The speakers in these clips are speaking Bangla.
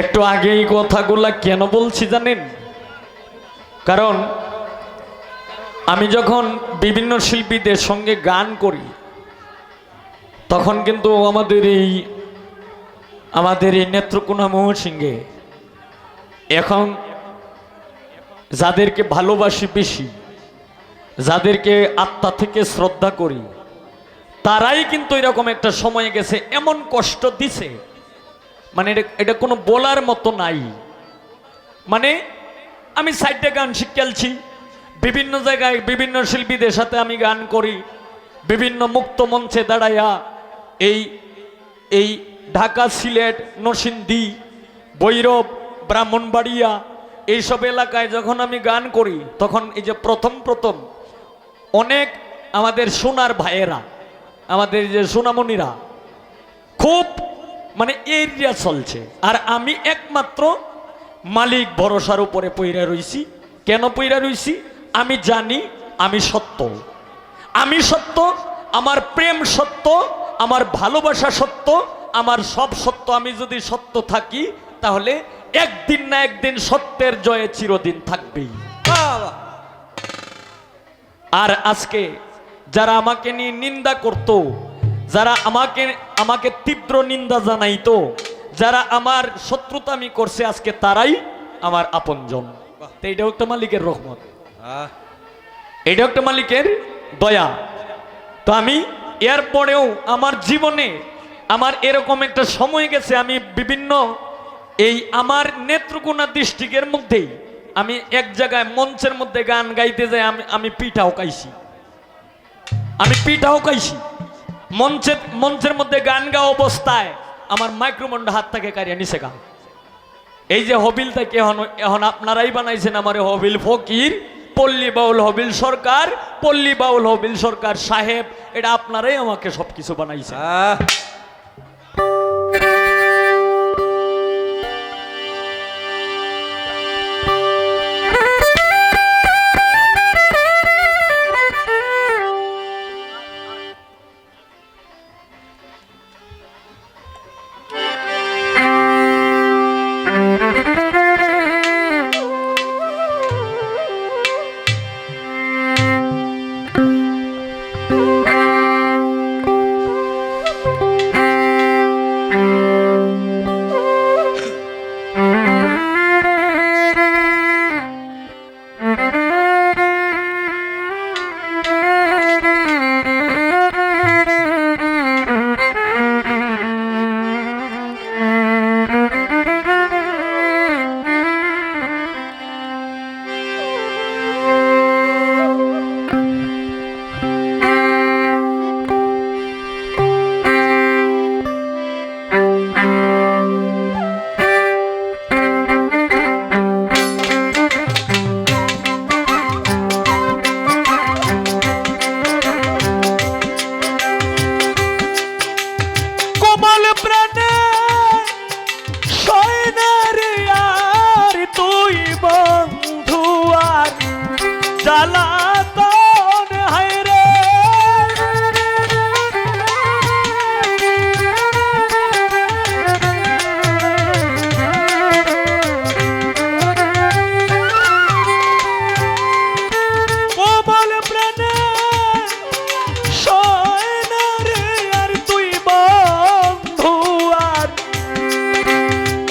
একটু আগে এই কথাগুলা কেন বলছি জানেন? কারণ আমি যখন বিভিন্ন শিল্পীদের সঙ্গে গান করি, তখন কিন্তু আমাদের এই আমাদের এই নেত্রকোনা মহসিংহে এখন যাদেরকে ভালোবাসি বেশি, যাদেরকে আত্মা থেকে শ্রদ্ধা করি, তারাই কিন্তু এরকম একটা সময় গেছে, এমন কষ্ট দিছে মানে এটা এটা কোনো বলার মতো নাই। মানে আমি সাইডে গান শিখেলছি বিভিন্ন জায়গায় বিভিন্ন শিল্পীদের সাথে আমি গান করি। বিভিন্ন মুক্ত মঞ্চে দাঁড়াইয়া এই এই ঢাকা, সিলেট, নরসিংদী বৈরব ব্রাহ্মণবাড়িয়া এইসব এলাকায় যখন আমি গান করি, তখন এই যে প্রথম প্রথম অনেক আমাদের সোনার ভাইয়েরা, আমাদের যে সোনামণিরা খুব মানে এরিয়া চলছে। আর আমি একমাত্র মালিক ভরসার উপরে পইরা রইছি। কেন পইরা রইছি? আমি জানি আমি সত্য। আমি সত্য আমার প্রেম সত্য আমার ভালোবাসা সত্য আমার সব সত্য। আমি যদি সত্য থাকি তাহলে একদিন না একদিন সত্যের জয়ে চিরদিন থাকবেই। আর আজকে যারা আমাকে নিয়ে নিন্দা করত যারা আমাকে আমাকে তীব্র নিন্দা জানাইতো যারা আমার শত্রুতামি করছে আজকে তারাই আমার আপনজন। তো এইটাও একটা মালিকের রহমত। এটা একটা মালিকের দয়া। তো আমি এরপরেও আমার জীবনে আমার এরকম একটা সময় গেছে আমি বিভিন্ন এই আমার নেত্রকোনা ডিস্ট্রিক্টের মধ্যেই আমি এক জায়গায় মঞ্চের মধ্যে গান গাইতে যাই আমি আমি পিঠাও কাইছি আমি পিঠাও কাইছি মঞ্চের মঞ্চের মধ্যে গান গাওয়া অবস্থায় আমার মাইক্রোমন্ড হাত থেকে কারিয়া নিচে গান এই যে হবিল থেকে এখন এখন আপনারাই বানাইছেন আমার হবিল ফকির, পল্লী বাউল হবিল সরকার, পল্লী বাউল হবিল সরকার সাহেব, এটা আপনারাই আমাকে সব কিছু কোমল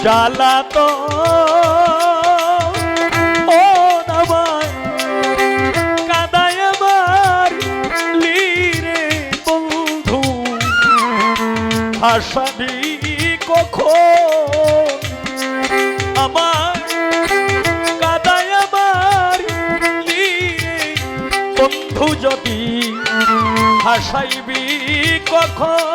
জ্বালাত। ও নামায়, কাদায় আমার লিরে বন্ধু। হাসাবি কখন? আমার কাদায় আমার লিরে বন্ধু যদি হাসাইবি কখন?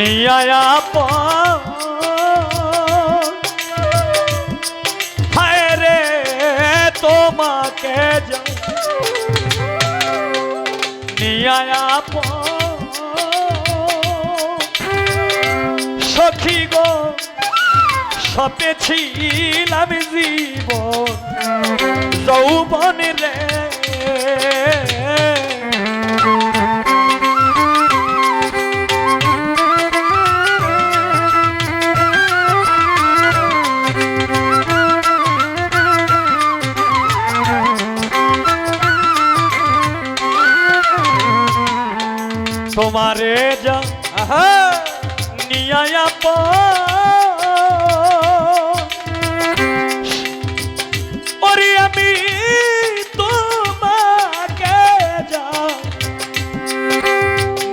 নিয়ায়া হায় রে তোমাকে যা নিয়ায়া সখী গো সপেছিলাম জীবন যৌবন রে। তোমারে যা। আহা। নিয়ায়া আমি তোমাকে যা।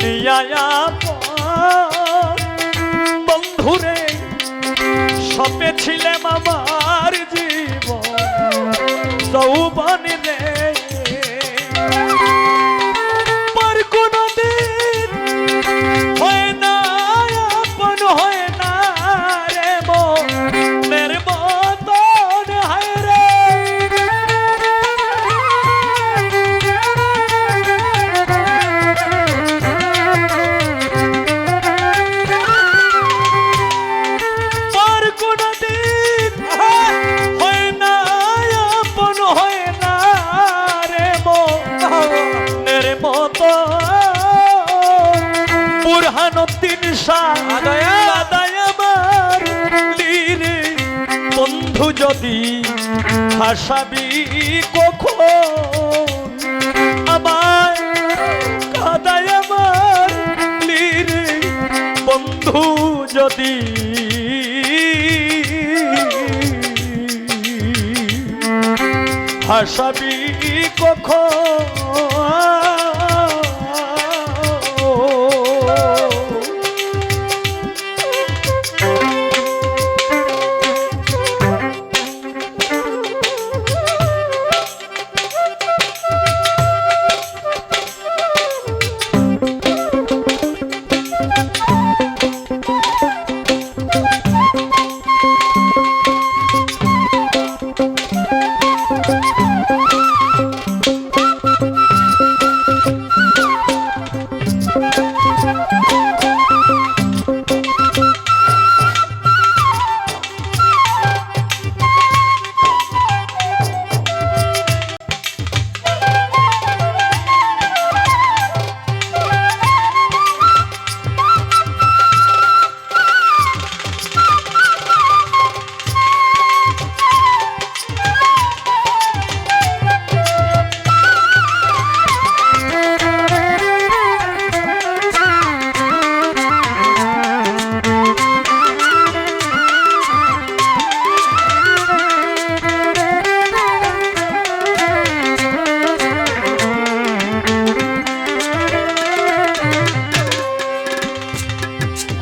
নিয়ায়া বন্ধুরে সপে ছিলাম আমার জীবন। হাসাবি কখন? আমার কাদায় আমার লির বন্ধু যদি হাসাবি কখন?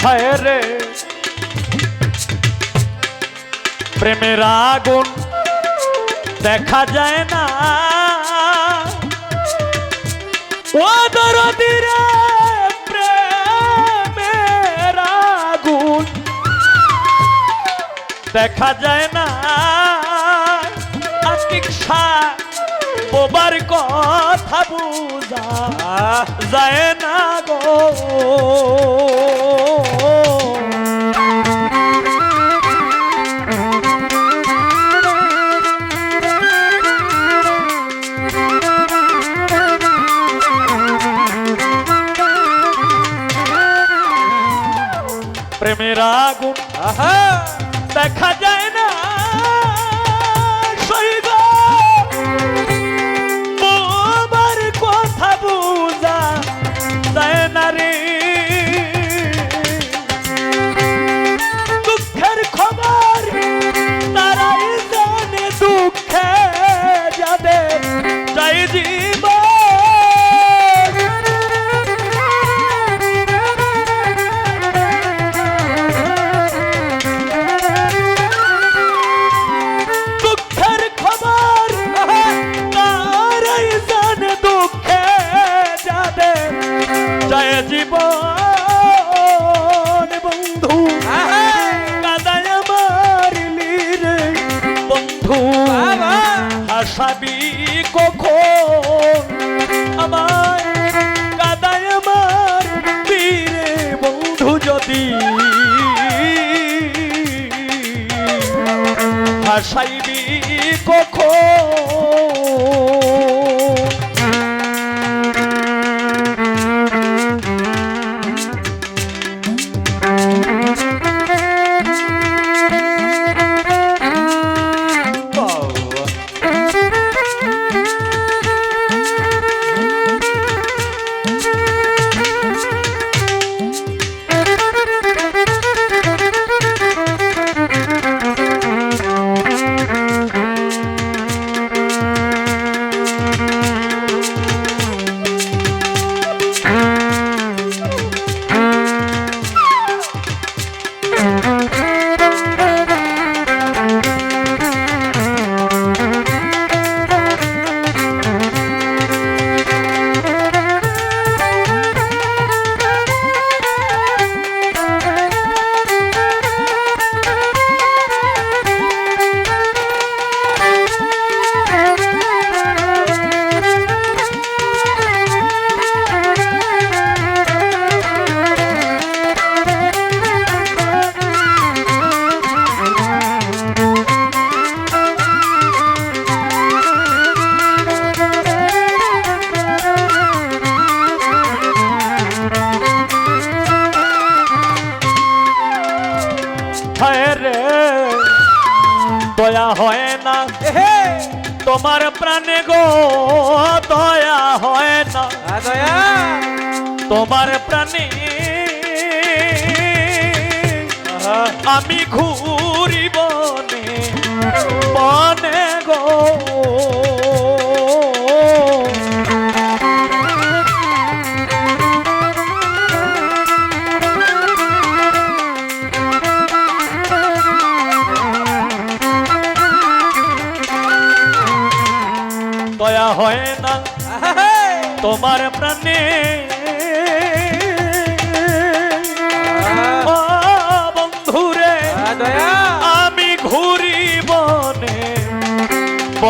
হায় রে। প্রেমের আগুন দেখা যায় না। ও দরদিরে প্রেমের আগুন দেখা যায় না। আকিক্ষা বোবার কথা বুঝা যায় না গো। তোমার প্রাণে গো দয়া হয় না। দয়া। তোমার প্রাণে আমি ঘুরি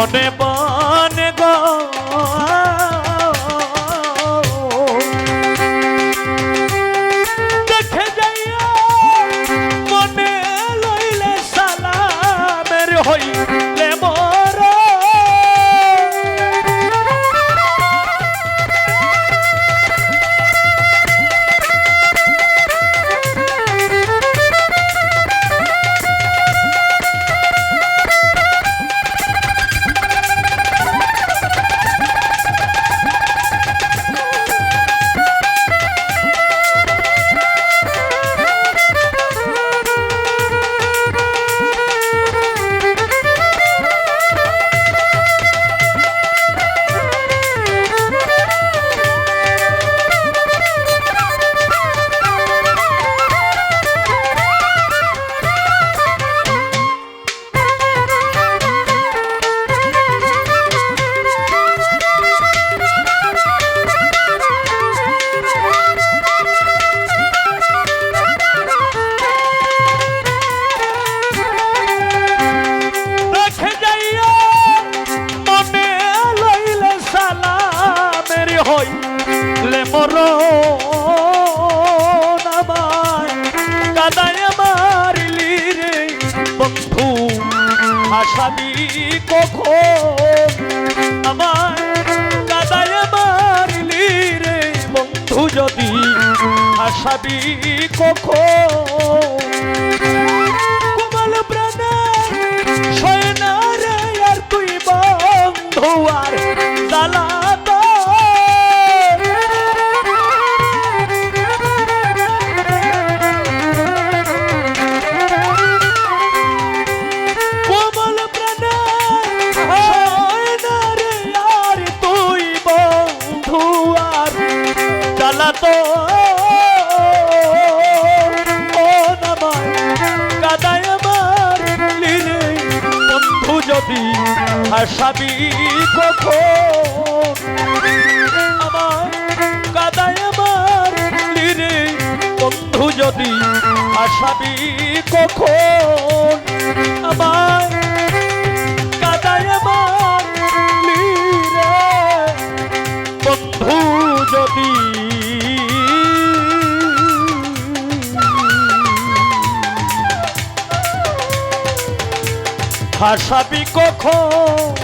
বনে বনে আসাবি কখন? আমার কাদায় মারলি রে বন্ধু যদি আসামি কখন? পাবি কখন? আমার কাদায় আমার লিরে বন্ধু যদি আসাবি কখন? আমার কাদায় আমার লিরে বন্ধু যদি হাসাবি কখন?